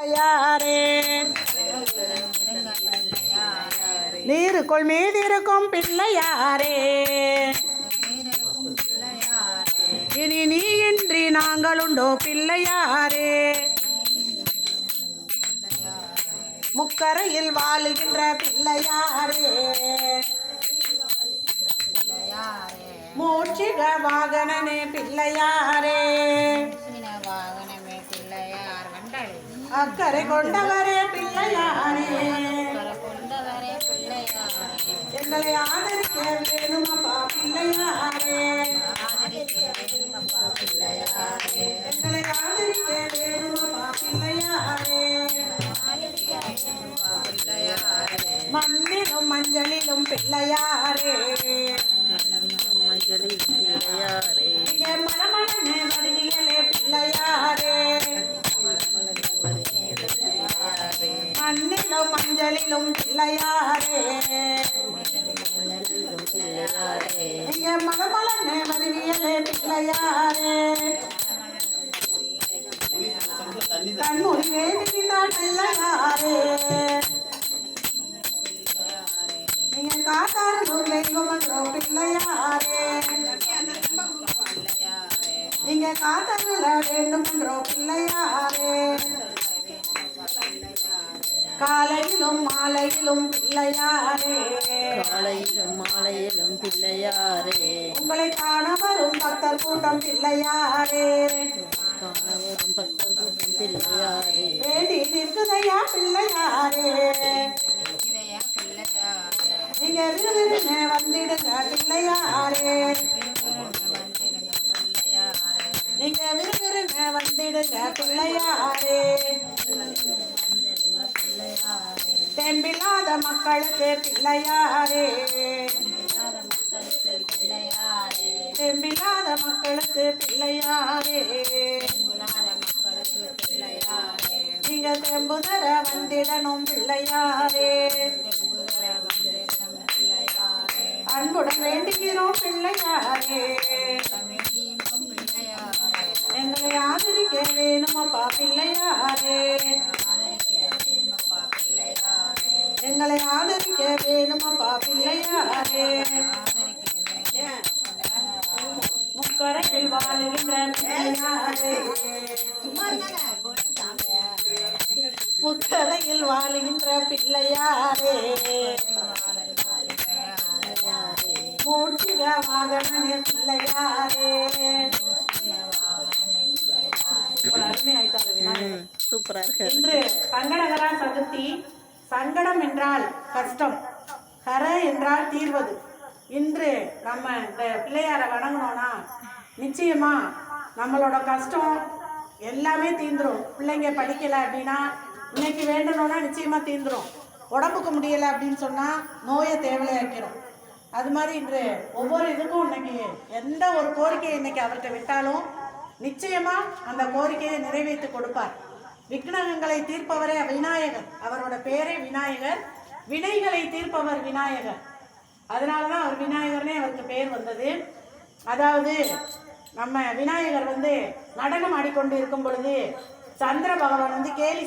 யாரே நீருக்குள் மீதிருக்கும் பிள்ளையாரே. இனி நீ இன்றி நாங்கள் உண்டோ பிள்ளையாரே. முக்கரையில் வாழுகின்ற பிள்ளையாரே. மூச்சிக வாகனனே பிள்ளையாரே. அக்கறை கொண்டவரே பிள்ளையாரே. எங்களை ஆதரிக்க வேணுமப்பா பிள்ளையாரே. எங்களை ஆதரிக்க வேணுமப்பா பிள்ளையாரே. பிள்ளையாரே மண்ணிலும் மஞ்சளிலும் பிள்ளையாரே. மஞ்சளி பிள்ளையாரே. இங்க பிள்ளையாரே இங்க மலமலனே வருவியலே பிள்ளையாரே கண்மொழி வேண்டினார் பிள்ளையாரே நீங்க காத்தாரும் தெய்வமன்றோ பிள்ளையாரே நீங்க காத்தருள வேண்டுமென்றோ பிள்ளையாரே காலையிலும் மாலையிலும் பிள்ளையாரே. காலையிலும் மாலையிலும் பிள்ளையாரே. உங்களை காண வரும் பக்தர் கூட்டம் பிள்ளையாரே. காணவரும் பக்தர் கூட்டம் பிள்ளையாரே. வேண்டி நிற்குதையா தெம்பில்லாத மக்களுக்கு பிள்ளையாரே தெம்பில்லாத மக்களுக்கு பிள்ளையாரே நீங்க தெம்புதர வந்திடணும் பிள்ளையாரே. அன்புடன் வேண்டுகிறோம் பிள்ளையாரே. எங்களை ஆதரிக்க வேணுமப்பா பிள்ளையாரே. எங்களை ஆதரிக்க வேணுமப்பா பிள்ளையாரே முக்கரையில் வாழுகின்ற பிள்ளையாரே. முக்கரையில் வாழுகின்ற பிள்ளையாரே. மூச்சிக வாகனே பிள்ளையாரே. சூப்பரா இருக்கு. இன்று சங்கடகரா சதுர்த்தி சங்கடம் என்றால் கஷ்டம். ஹர என்றால் தீர்வது. இன்று நம்ம இந்த பிள்ளையாரை வணங்கினோன்னா நிச்சயமா நம்மளோட கஷ்டம் எல்லாமே தீந்துரும் பிள்ளைங்க படிக்கலை அப்படின்னா இன்னைக்கு வேண்டணும்னா நிச்சயமா தீந்துரும் உடம்புக்கு முடியலை அப்படின்னு சொன்னால் நோயை தேவையாக்கிறோம் அது மாதிரி இன்று ஒவ்வொரு இதுக்கும் இன்னைக்கு எந்த ஒரு கோரிக்கையை இன்னைக்கு அவர்கிட்ட விட்டாலும் நிச்சயமா அந்த கோரிக்கையை நிறைவேற்றி கொடுப்பார். விக்னகங்களை தீர்ப்பவரே விநாயகர். அவரோட பேரே விநாயகர். வினைகளை தீர்ப்பவர் விநாயகர். அதனால தான் அவர் விநாயகர்னே அவருக்கு பேர் வந்தது. அதாவது நம்ம விநாயகர் வந்து நடனம் ஆடிக்கொண்டு இருக்கும் பொழுது சந்திர பகவான் வந்து கேலி